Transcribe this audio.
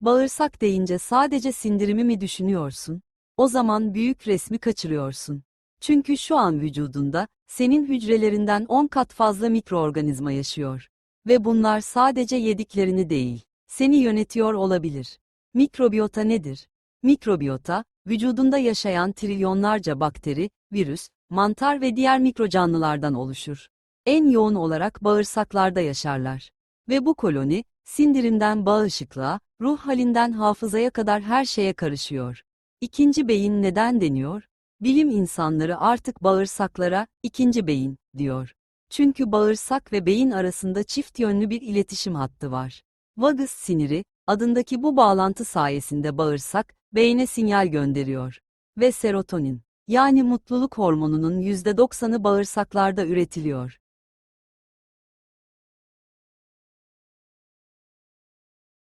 Bağırsak deyince sadece sindirimi mi düşünüyorsun? O zaman büyük resmi kaçırıyorsun. Çünkü şu an vücudunda, senin hücrelerinden 10 kat fazla mikroorganizma yaşıyor. Ve bunlar sadece yediklerini değil, seni yönetiyor olabilir. Mikrobiyota nedir? Mikrobiyota, vücudunda yaşayan trilyonlarca bakteri, virüs, mantar ve diğer mikrocanlılardan oluşur. En yoğun olarak bağırsaklarda yaşarlar. Ve bu koloni, sindirimden bağışıklığa, ruh halinden hafızaya kadar her şeye karışıyor. İkinci beyin neden deniyor? Bilim insanları artık bağırsaklara, ikinci beyin, diyor. Çünkü bağırsak ve beyin arasında çift yönlü bir iletişim hattı var. Vagus siniri, adındaki bu bağlantı sayesinde bağırsak, beyne sinyal gönderiyor. Ve serotonin, yani mutluluk hormonunun %90'ı bağırsaklarda üretiliyor.